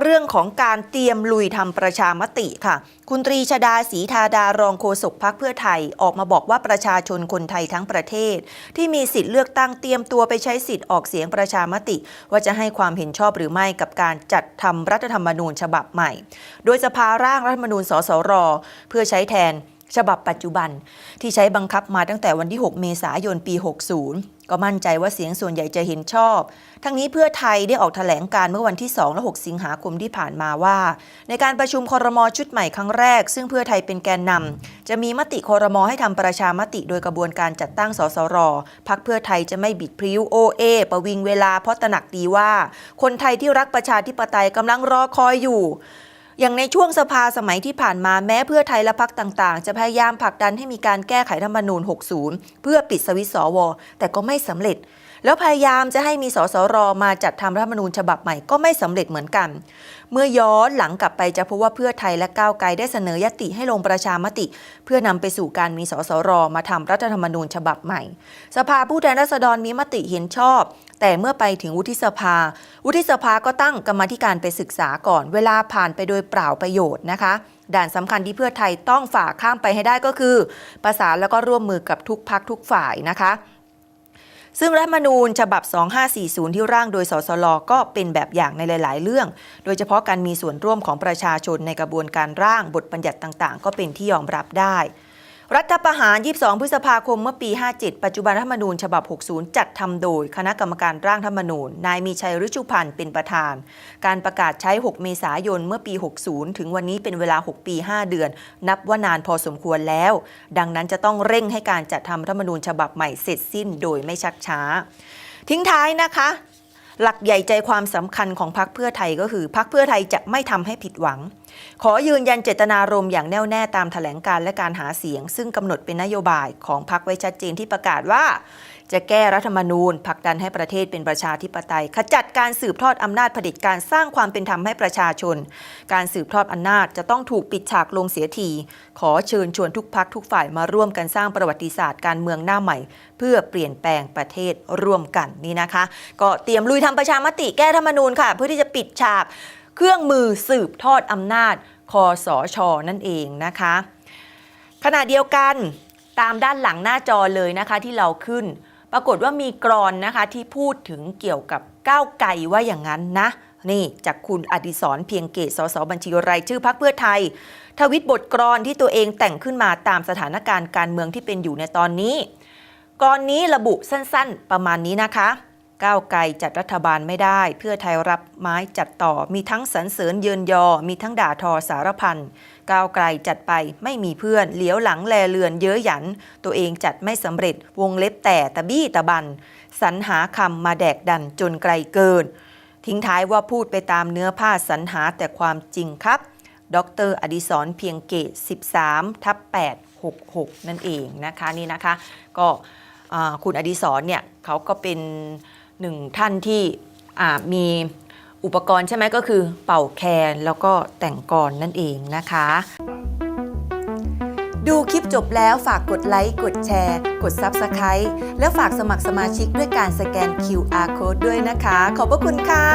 เรื่องของการเตรียมลุยทำประชามติค่ะ คุณตรีชดาศรีธาดารองโฆษกพักเพื่อไทยออกมาบอกว่าประชาชนคนไทยทั้งประเทศ ที่มีสิทธิ์เลือกตั้งเตรียมตัวไปใช้สิทธิ์ออกเสียงประชามติ ว่าจะให้ความเห็นชอบหรือไม่กับการจัดทำรัฐธรรมนูญฉบับใหม่ โดยสภาร่างรัฐธรรมนูญสสร เพื่อใช้แทน ฉบับปัจจุบันที่ใช้บังคับมาตั้งแต่วันที่ 6 เมษายนปี 60 ก็มั่นใจว่าเสียงส่วนใหญ่จะเห็นชอบ ทั้งนี้เพื่อไทยได้ออกแถลงการเมื่อวันที่ 2 และ 6 สิงหาคมที่ผ่านมาว่า ในการประชุมคอรมอชุดใหม่ครั้งแรก ซึ่งเพื่อไทยเป็นแกนนำจะมีมติคอรมอให้ทำประชามติโดยกระบวนการจัดตั้งสสรพักเพื่อไทยจะไม่บิดพริ้วโอเอประวิงเวลาเพราะตระหนักดีว่า คนไทยที่รักประชาธิปไตยกำลังรอคอยอยู่ อย่างในช่วงสภาสมัยที่ผ่านมาแม้เพื่อไทยและพักต่างๆ จะพยายามผลักดันให้มีการแก้ไขรัฐธรรมนูญ 60 เพื่อปิดสวิตช์สว แต่ก็ไม่สำเร็จ แล้วพยายามจะให้มีสสรมาจัดทำรัฐธรรมนูญฉบับใหม่ก็ไม่สำเร็จเหมือนกัน เมื่อย้อนหลังกลับไปจะพบว่าเพื่อไทยและก้าวไกลได้เสนอยติให้ลงประชามติ เพื่อนำไปสู่การมีสสรมาทำรัฐธรรมนูญฉบับใหม่ สภาผู้แทนราษฎรมีมติเห็นชอบ แต่เมื่อไปถึงวุฒิสภา วุฒิสภาก็ตั้งกรรมธิการไปศึกษาก่อน เวลาผ่านไปโดยเปล่าประโยชน์นะคะ ด่านสำคัญที่เพื่อไทยต้องฝ่าข้ามไปให้ได้ก็คือประสานแล้วก็ร่วมมือกับทุกพักทุกฝ่ายนะคะซึ่งรัฐมนูญฉบับ 2540 ที่ร่างโดยสสลก็เป็นแบบอย่างในหลาย ๆ เรื่อง โดยเฉพาะการมีส่วนร่วมของประชาชนในกระบวนการร่างบทบัญญัติต่าง ๆ ก็เป็นที่ยอมรับได้ รัฐประหาร 22 พฤษภาคม เมื่อปี 57 ปัจจุบันรัฐธรรมนูญฉบับ 60 จัดทำโดย คณะกรรมการร่างรัฐธรรมนูญ นายมีชัยฤชุพันธ์เป็นประธาน การประกาศใช้ 6 เมษายน เมื่อปี 60 ถึงวันนี้เป็นเวลา 6 ปี 5 เดือน นับว่านานพอสมควรแล้ว ดังนั้นจะต้องเร่งให้การจัดทำรัฐธรรมนูญฉบับใหม่เสร็จสิ้นโดยไม่ชักช้า ทิ้งท้ายนะคะ หลักใหญ่ใจความสำคัญของพักเพื่อไทยก็คือพักเพื่อไทยจะไม่ทำให้ผิดหวัง ขอยืนยันเจตนารมณ์อย่างแน่วแน่ตามแถลงการและการหาเสียง ซึ่งกำหนดเป็นนโยบายของพักไว้ชัดเจนที่ประกาศว่า จะแก้รัฐธรรมนูญผลักดันให้ประเทศเป็นประชาธิปไตย ขจัดการสืบทอดอำนาจเผด็จการสร้างความเป็นธรรมให้ประชาชน การสืบทอดอำนาจจะต้องถูกปิดฉากลงเสียที ขอเชิญชวนทุกพักทุกฝ่ายมาร่วมกันสร้างประวัติศาสตร์การเมืองหน้าใหม่ เพื่อเปลี่ยนแปลงประเทศร่วมกันนี่นะคะ ก็เตรียมลุยทำประชามติแก้รัฐธรรมนูญค่ะ เพื่อที่จะปิดฉาก เครื่องมือสืบทอดอำนาจคอสชนั่นเองนะคะ ขณะเดียวกันตามด้านหลังหน้าจอเลยนะคะที่เราขึ้น ปรากฏว่ามีกรอนนะคะที่พูดถึงเกี่ยวกับก้าวไกลว่าอย่างนั้นนะ นี่จากคุณอดิศรเพียงเกตสสบัญชีรายชื่อพักเพื่อไทย ทวิตบทกรอนที่ตัวเองแต่งขึ้นมาตามสถานการณ์การเมืองที่เป็นอยู่ในตอนนี้ กรอนนี้ระบุสั้นๆ ประมาณนี้นะคะ ก้าวไกลจัดรัฐบาลไม่ได้ เพื่อไทยรับไม้จัดต่อ มีทั้งสรรเสริญเยินยอ มีทั้งด่าทอสารพันก้าวไกลจัดไปไม่มีเพื่อนเหลียวหลังแลเลือนเย้ยหยัน ตัวเองจัดไม่สำเร็จวงเล็บแต่ตะบี้ตะบันสรรหาคำมาแดกดันจนไกลเกิน ทิ้งท้ายว่าพูดไปตามเนื้อผ้าสรรหาแต่ความจริงครับ ดรอดิศรเพียงเกต 13 ทับ 866 นั่นเองนะคะนี่นะคะ ก็คุณอดิศรเนี่ยเขาก็เป็น หนึ่งท่านที่มีอุปกรณ์ใช่ไหมก็คือเป่าแคนแล้วก็แต่งกรนั่นเองนะคะ ดูคลิปจบแล้วฝากกดไลค์ กดแชร์ กด Subscribe แล้วฝากสมัครสมาชิกด้วยการสแกน QR Code ด้วยนะคะ ขอบพระคุณค่ะ